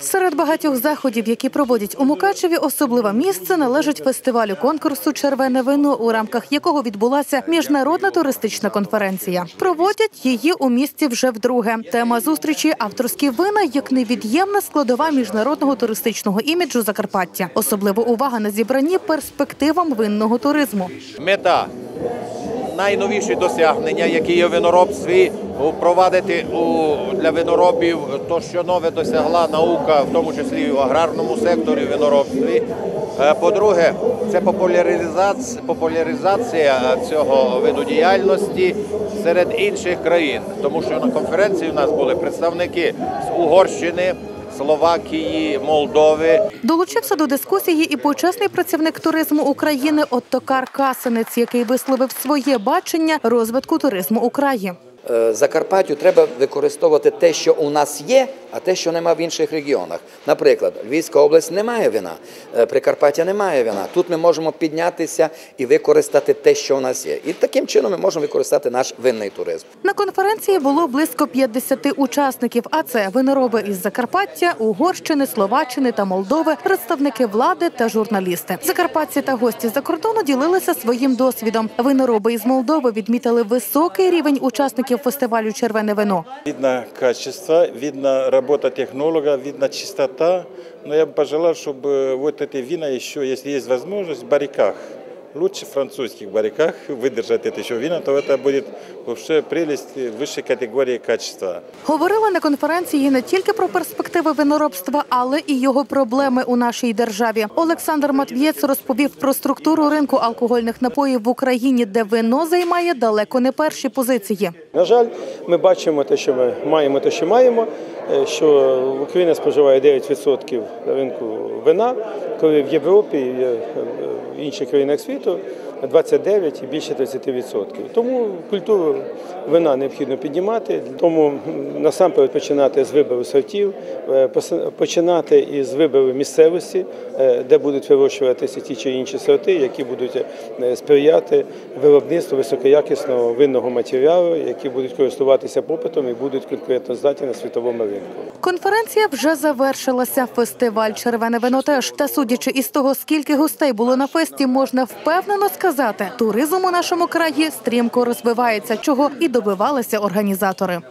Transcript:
Серед багатьох заходів, які проводять у Мукачеві, особливе місце належить фестивалю конкурсу Червене вино, у рамках якого відбулася міжнародна туристична конференція. Проводять її у місті вже вдруге. Тема зустрічі авторські вина як невід'ємна складова міжнародного туристичного іміджу Закарпаття. Особлива увага на зібранні перспективам винного туризму. Мета найновіші досягнення, які є в виноробстві, впровадити для виноробів то, що нове досягла наука, в тому числі і в аграрному секторі в виноробстві. Е, По-друге, це популяризація, цього виду діяльності серед інших країн, тому що на конференції у нас були представники з Угорщини, Словакії, Молдови. Долучився до дискусії і почесний працівник туризму України Оттокар Касинець, який висловив своє бачення розвитку туризму у краї. Е, Закарпаттю треба використовувати те, що у нас є, а те, що нема в інших регіонах. Наприклад, Львівська область не має вина, е, Прикарпаття не має вина. Тут ми можемо піднятися і використати те, що у нас є. І таким чином ми можемо використати наш винний туризм. На конференції було близько 50 учасників. А це винороби із Закарпаття, Угорщини, Словаччини та Молдови, представники влади та журналісти. Закарпатці та гості за кордону ділилися своїм досвідом. Винороби із Молдови відмітили високий рівень учасників фестивалю Червене вино. Видно качество, видно работа технолога, видно чистота. Но я бы пожелал, чтобы вот эти вина еще, если есть возможность, в барриках, лучше в французских барриках выдержать это еще вина, то это будет вообще прелесть высшей категории качества. Говорили на конференції не тільки про перспективи виноробства, але і його проблеми у нашій державі. Олександр Матвієць розповів про структуру ринку алкогольних напоїв в Україні, де вино займає далеко не перші позиції. На жаль, ми бачимо те, що ми маємо, те, що маємо, е, що Україна споживає 9% ринку вина, коли в Європі і е, в інших країнах світу 29 і більше 30%. Тому культуру вина необхідно піднімати. Тому насамперед починати з вибору сортів, е, починати із вибору місцевості, е, де будуть вирощуватися ті чи інші сорти, які будуть е, сприяти виробництву високоякісного винного матеріалу, які будуть користуватися попитом і будуть конкурентоздатні на світовому ринку. Конференція вже завершилася. Фестиваль Червене вино теж. Та судячи із того, скільки гостей було на фесті, можна впевнено сказати, туризм у нашому краї стрімко розвивається, чого і добивалися організатори.